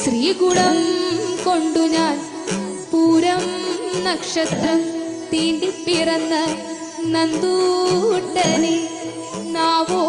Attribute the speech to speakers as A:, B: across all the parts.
A: ശ്രീഗുണം കൊണ്ടു ഞാൻ പൂരം നക്ഷത്രം തീണ്ടി നന്ദൂട്ടനെ നാവോ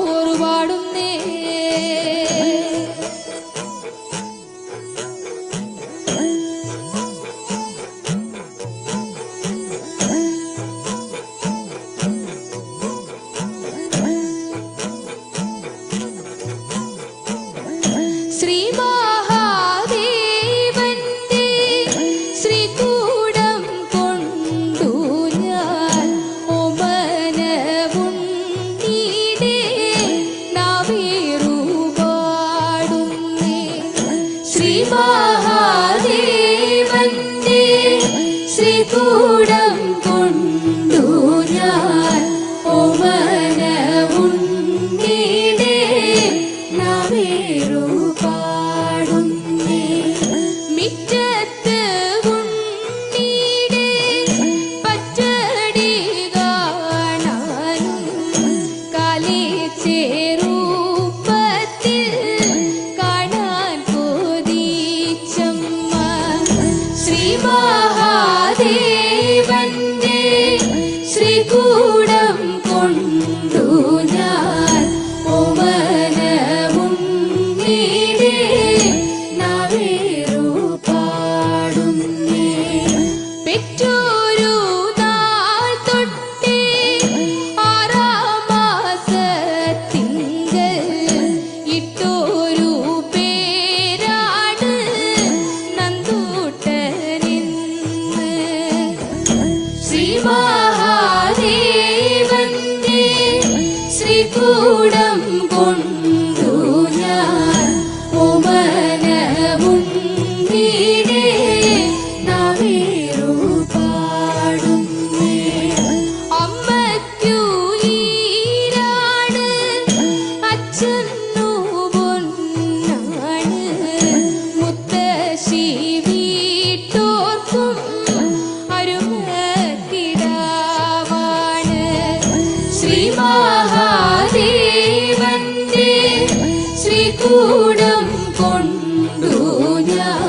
A: महादेवन्ते श्रीकूड கூடம் கொண்டு ചൂടം കൊണ്ടു ഞാൻ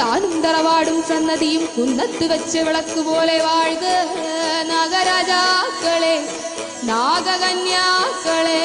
A: താനും തറവാടും സന്നതിയും കുന്നത്ത് വെച്ച വിളക്ക് പോലെ വാഴുക നാഗരാജാക്കളെ നാഗകന്യാക്കളെ